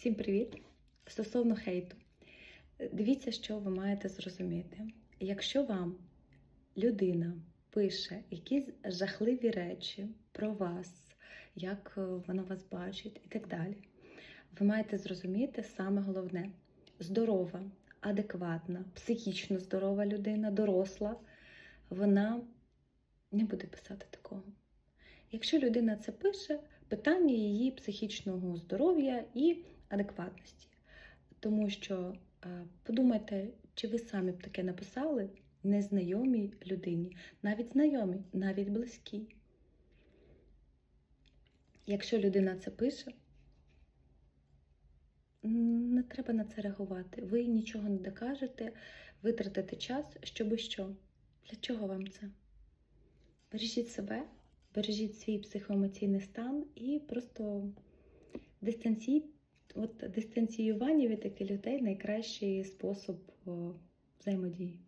Всім привіт! Стосовно хейту. Дивіться, що ви маєте зрозуміти. Якщо вам людина пише якісь жахливі речі про вас, як е, вона вас бачить і так далі, ви маєте зрозуміти саме головне: здорова, адекватна, психічно здорова людина, доросла, вона не буде писати такого. Якщо людина це пише, питання її психічного здоров'я і адекватності. Тому що е, подумайте, чи ви самі б таке написали незнайомій людині, навіть знайомій, навіть близькій. Якщо людина це пише, не треба на це реагувати. Ви нічого не докажете, витратите час, щоби що. Для чого вам це? Бережіть себе, бережіть свій психоемоційний стан і просто дистанцій, от дистанціювання від таких людей найкращий спосіб взаємодії.